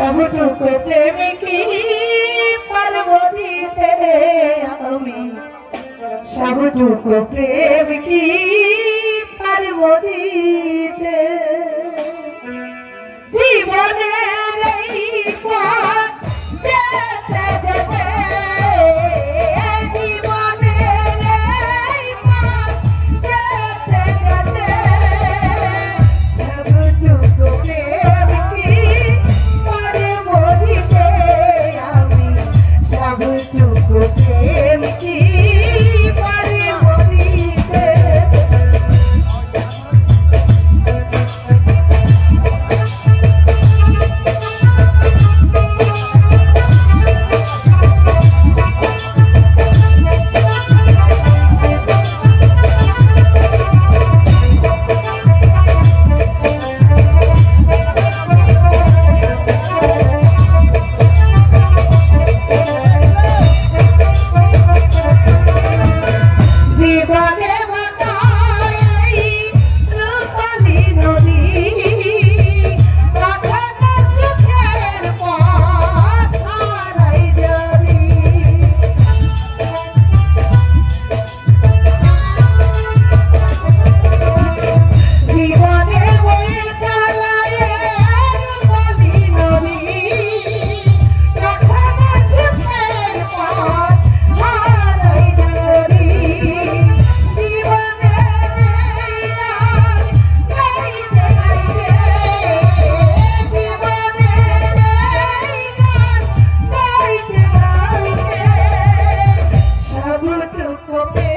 সবটুকু প্রেমিকি পারব দিতে আমি। সবটুকু প্রেমিকি পারব দিতে Oh,